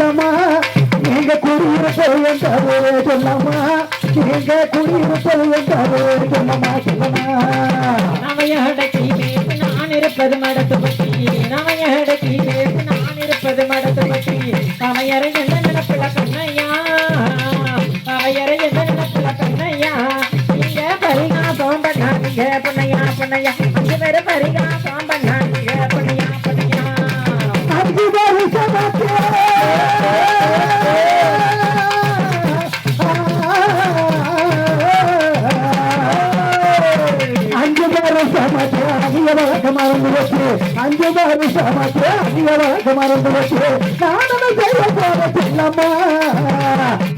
செல்லம்மா நீங்க குடியிருப்பது என்றாரே சொல்லம்மா நீங்க குடியிருப்பது என்றாரே சொல்லமா? சொல்லம்மா நவையடக்கி பேசு நான் இருப்பது மடத்து பற்றி. நமையடக்கி பேசு நான் இருப்பது மடத்து பற்றி. அவையரை என்ன நினப்பில கண்ணையா அவையரை என்ன நினப்பில கண்ணையா நீங்க பரிகாசம் பண்ணாதீங்க பொன்னையா பொன்னையா அஞ்சு பேரு பரிகா வருஷமாச்சே மறந்து வச்சு அஞ்சு வருஷமாச்சே அதிக மறந்து வச்சு நாடனை செய்ய போற செல்லம்மா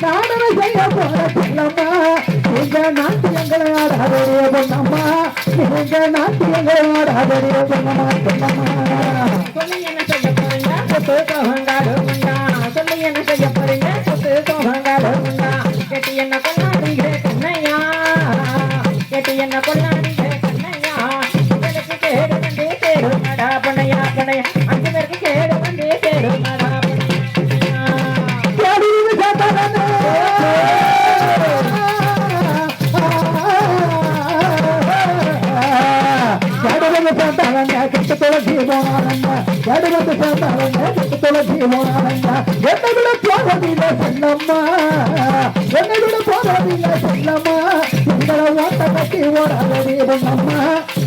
நாடனை செய்ய போற செல்லம்மா நீங்க நாட்டியங்களை ஆடாதே பொன்னம்மா நீங்க நாட்டியங்களை ஆடாதே பொன்னம்மா பொன்னம்மா சொல்லி என்ன செய்ய போறீங்க? சொத்து உண்டா? சொல்லி என்ன செய்ய போறீங்க? சொத்து உண்டா? என்ன தொலைச்சி போனானே. கேடுன்னு கேட்டானே, கெட்டு என்னை விட போவதில்லை செல்லம்மா. என்னை விட செல்லம்மா. உங்களை ஓட்ட கட்டி ஓடாதடி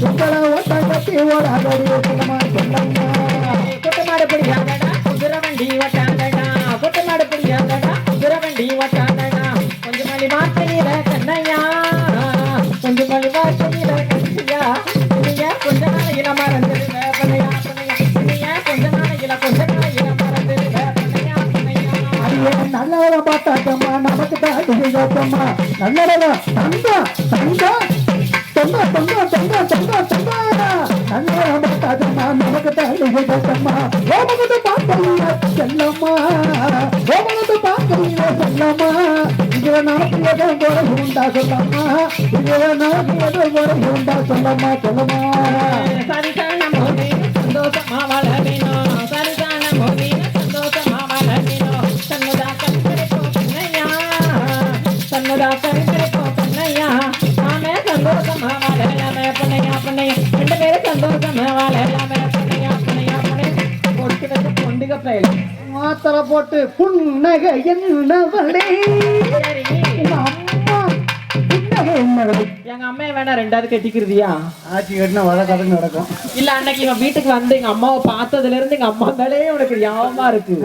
உங்களை ஓட்ட கட்டி ஓடாதடி செல்லம்மா. நமக்கு தான் தெரியாதம்மா நல்லவரா தங்கா தங்கா Tonga Tonga Tonga Tonga Tonga நமக்கு தான் ஓமகத்தை பார்க்கறீங்க செல்லம்மா. ஓமகத்தை பார்க்கறீங்க செல்லம்மா. இதுல உண்டா சொல்லம்மா. இதுல உண்டா சொல்லம்மா சொல்லம்மா. சந்தோஷமா வாழ சண்முகா கருக்கரைப்போ கண்ணையா நாம சந்தோஷமா வாழலாமே பண்ணையா பண்ணையா ரெண்டு பேரும் சந்தோஷமா வாழலாமே பண்ணையா பண்ணையா பண்ணையா பொட்டு வச்சு பொண்டுக பயில மாத்திரை போட்டு புன்னகை என்னவளே எங்க அம்மையை வேணா ரெண்டாவது கட்டிக்கிறதியா ஆட்சி கட்டினா வழக்கதுன்னு நடக்கும். இல்ல அன்னைக்கு இவன் வீட்டுக்கு வந்து எங்க அம்மாவை பார்த்ததுல இருந்து எங்க அம்மா மேலே உனக்கு ஞாபகமா இருக்கு.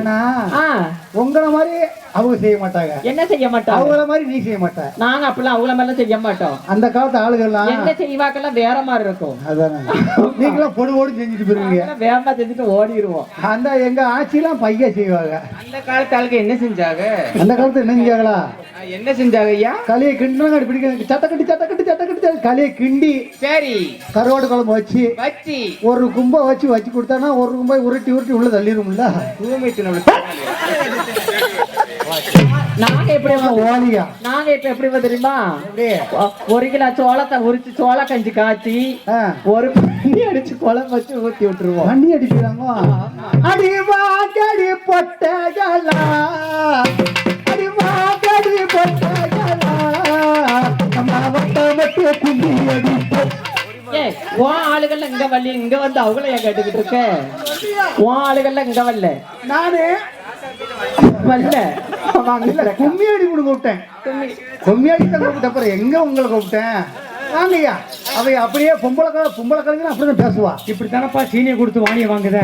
உங்கள மாதிரி அவங்க செய்ய மாட்டாங்க. என்ன செய்ய மாட்டாங்க? அவங்கள மாதிரி நீ செய்ய மாட்ட. நாங்க அப்பெல்லாம் அவங்கள மாதிரிலாம் செய்ய மாட்டோம். அந்த காலத்து ஆளுகள்லாம் என்ன செய்வாக்கெல்லாம் வேற மாதிரி இருக்கும். அதானே. நீங்களாம் பொடு பொடு செஞ்சுட்டு போயிருவீங்க. வேகமா செஞ்சுட்டு ஓடிடுவோம் அந்த எங்க ஆட்சியெல்லாம் பைய செய்வாங்க. அந்த காலத்து ஆளுக்கு என்ன செஞ்சாங்க? அந்த காலத்துல என்ன செஞ்சாங்களா? என்ன செஞ்சாங்க ஐயா? களியை கிண்டுறாங்க பிடிக்க சட்டை கட்டி சட்டை கட்டி சட்டை கட்டி களியை கிண்டி சரி. கருவாடு குழம்பு வச்சு வச்சி. ஒரு கும்பை வச்சு வச்சு கொடுத்தானா ஒரு கும்பை உருட்டி உருட்டி உள்ள தள்ளிடும்ல. நாங்க எப்படி ஓலியா. நாங்க இப்ப எப்படி தெரியுமா? ஒரு கிலோ சோளத்தை உரிச்சு சோள கஞ்சி காய்ச்சி ஆ. ஒரு பண்ணி அடிச்சு குழம்பு வச்சு ஊத்தி விட்டுருவோம். வண்டி அடிக்கிறாங்க? அடி வாங்கடி பொட்டகளா அடி வாங்கடி பொட்டகளா குண்டி அடிப்போம் உன் ஆளுகள்ல இங்க வரல இங்க வந்து அவங்கள ஏன் கேட்டுக்கிட்டு இருக்க? உன் ஆளுகள்ல இங்க வரல. நானு? வரல. வாங்க கும்மி அடி கூட கூப்பிட்டேன் கும்மி. அடி தான் கூப்பிட்ட அப்புறம் எங்க உங்களை கூப்பிட்டேன்? வாங்கய்யா. அவை அப்படியே பொம்பளை பொம்பளை கலைஞர் அப்படிதான் பேசுவா. இப்படி தானப்பா சீனியை கொடுத்து வாணியை வாங்குத?